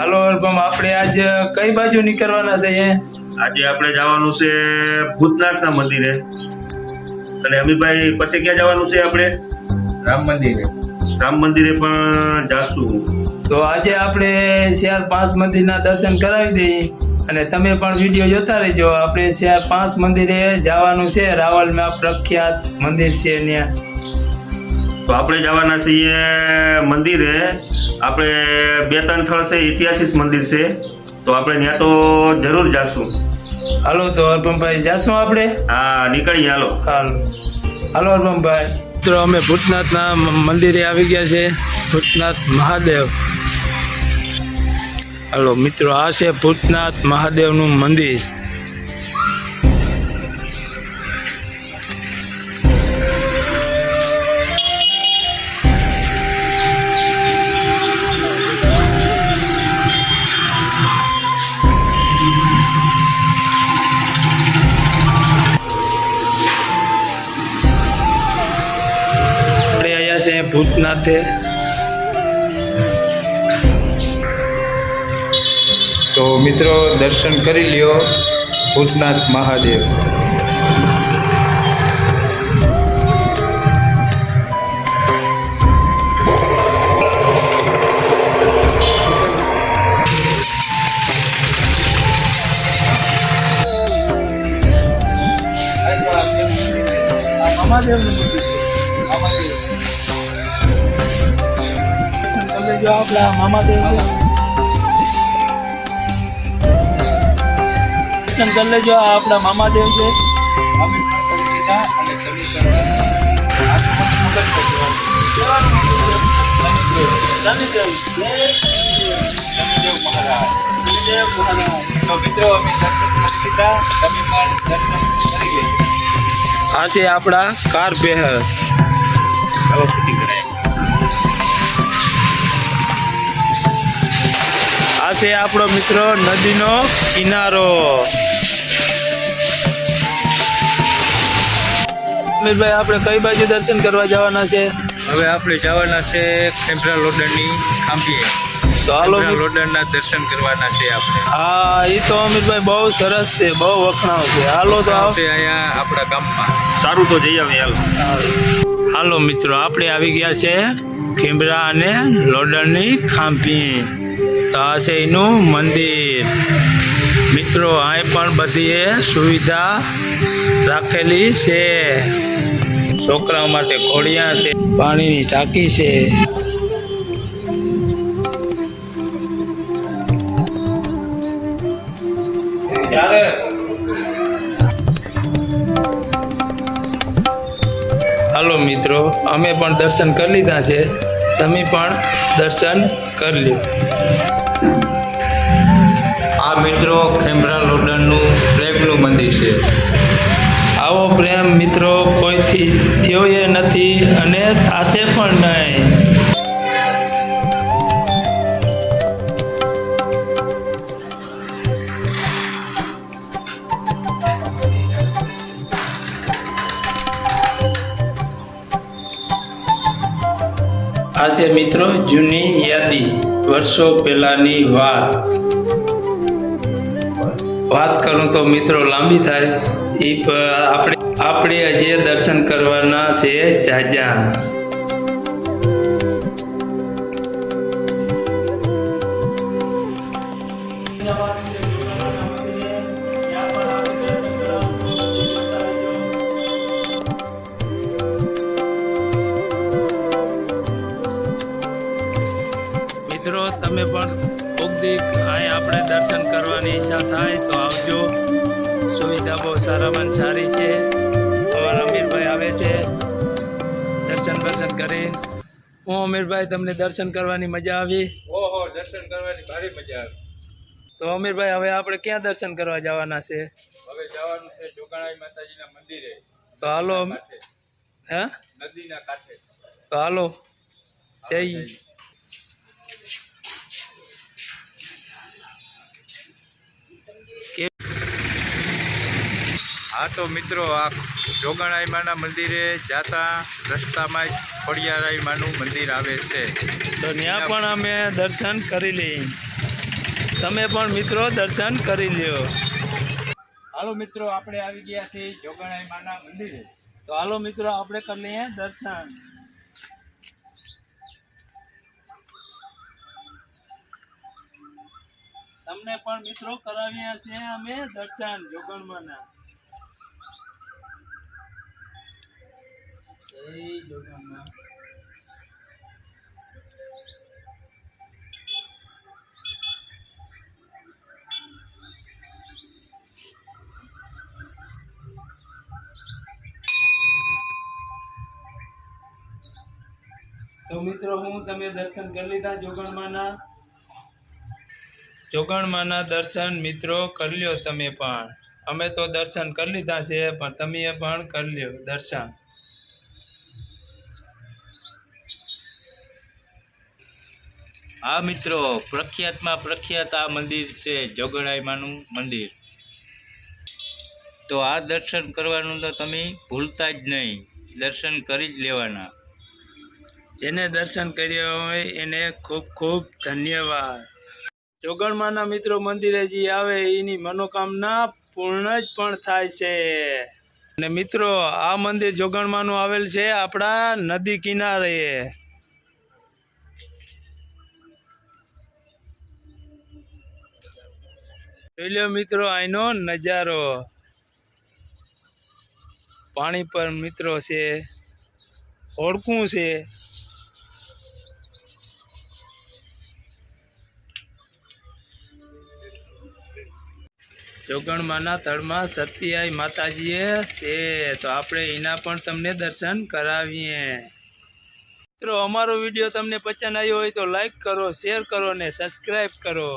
હાલો અલ્પમ આપણે આજ કઈ બાજુ નીકળવાના છે આજે આપણે જવાનું છે ભૂતનાથના મંદિરે. અને અમીભાઈ પછી ક્યાં જવાનું છે આપણે? રામ મંદિરે. રામ મંદિરે પણ જાશું તો આજે આપણે ચાર પાંચ મંદિરના દર્શન કરાવી દઈએ. અને તમે પણ વીડિયો જોતા રહેજો. આપણે ચાર પાંચ મંદિરે જવાનું છે. રાવલમાં પ્રખ્યાત મંદિર છે ત્યાં. તો આપણે જવાના છીએ મંદિરે. આપણે બે ત્રણ સ્થળ છે ઐતિહાસિક મંદિર છે. તો આપણે ત્યાં તો જરૂર જાશું. હાલો તો અર્પમભાઈ જાશું આપણે? હા નીકળીએ હાલો. હાલો. હાલો અર્પમભાઈ મિત્રો અમે ભૂતનાથના મંદિરે આવી ગયા છે. ભૂતનાથ મહાદેવ. હાલો મિત્રો આ છે ભૂતનાથ મહાદેવનું મંદિર. ભૂતનાથે તો મિત્રો દર્શન કરી લ્યો ભૂતનાથ મહાદેવ. તમે જો આપણા મામાદેવ છે. દર્શન લેજો આ આપણા છે દર્શન કરી લેજો આ છે આપણા કાર પહેર છે આપણો મિત્રો નદીનો કિનારો. અમિતભાઈ આપણે કઈ બાજુ દર્શન કરવા જવાના છે? હવે આપણે જવાના છે ખેમરા લોડરની ખાંભીએ. તો હાલો લોડરના દર્શન કરવાના છે આપણે. હા એ તો અમિતભાઈ બહુ સરસ છે બહુ વખણાવ છે. હાલો તો આવો. આવશે અહીંયા આપણા ગામમાં. સારું તો જઈ આવે હાલો. હાલો મિત્રો આપણે આવી ગયા છે ખેમરા અને લોડરની ખાંભી. તો મંદિર. મિત્રો અહીં પણ બધી સુવિધા રાખેલી છે. છોકરાઓ માટે ઘોડિયા છે, પાણીની ટાંકી છે. હાલો મિત્રો, અમે પણ દર્શન કરી લીધા છે. તમે પણ દર્શન કરી લ્યો આ મિત્રો ખેમરા લોડરનું પ્રેમનું મંદિર છે. આવો પ્રેમ મિત્રો કોઈથી થયો એ નથી અને થશે પણ નહીં. આ છે મિત્રો, જૂની યાદી, વર્ષો પહેલાની વાત. વાત કરું તો મિત્રો લાંબી થાય. એ આપણે આપણે જે દર્શન કરવાના છે જાજા. તમે પણ દી અહીં આપણે દર્શન કરવાની ઈચ્છા થાય તો આવજો. સુવિધા બહુ સારામાં સારી છે. અમારા અમીરભાઈ આવે છે. દર્શન દર્શન કરી. હું અમીરભાઈ તમને દર્શન કરવાની મજા આવી? ઓહો દર્શન કરવાની ભારી મજા આવી. તો અમીરભાઈ હવે આપણે ક્યાં દર્શન કરવા જવાના છે? હવે જવાનું છે જોગાણાઈ માતાજીના મંદિરે. તો હાલો હે? નદીના કાંઠે. તો હાલો. જય. હા તો મિત્રો આ જોગણાઈ માના મંદિરે જાતા રસ્તામાં જ ખોડિયારાઈ માનું મંદિર આવે છે. તો ત્યાં પણ અમે દર્શન કરી લઈએ. તમે પણ મિત્રો દર્શન કરી લ્યો. હાલો મિત્રો આપણે આવી ગયા છીએ જોગણાઈ માના મંદિરે. તો હાલો મિત્રો આપણે કરી લઈએ દર્શન. તમને પણ મિત્રો કરાવ્યા છે અમે દર્શન જોગણમાંના. જય જોગણમાં તો મિત્રો, હું તમે દર્શન કરી લીધા જોગણમાના જોગણમાના દર્શન મિત્રો કરી લ્યો તમે પણ. અમે તો દર્શન કરી લીધા છે, પણ તમે પણ કરી લ્યો દર્શન. હા મિત્રો, પ્રખ્યાતમાં પ્રખ્યાત આ મંદિર છે જોગણાઈમાનું મંદિર. તો આ દર્શન કરવાનું તો તમે ભૂલતા જ નહીં. દર્શન કરી જ લેવાના. જેને દર્શન કર્યા હોય એને ખૂબ ખૂબ ધન્યવાદ. જોગણમાના મિત્રો મંદિરે જે આવે એની મનોકામના પૂર્ણ જ પણ થાય છે. અને મિત્રો, આ મંદિર જોગણમાનું આવેલ છે આપણા નદી કિનારે. જોઈ લો મિત્રો અહીંનો નજારો. પાણી પર મિત્રો છે ઓળખું છે. જોગણમાના તળમાં સત્યાઈ માતાજીએ છે, તો આપણે એના પણ તમને દર્શન કરાવીએ. મિત્રો, અમારો વીડિયો તમને પસંદ આવ્યો હોય તો લાઈક કરો, શેર કરો ને સબસ્ક્રાઈબ કરો.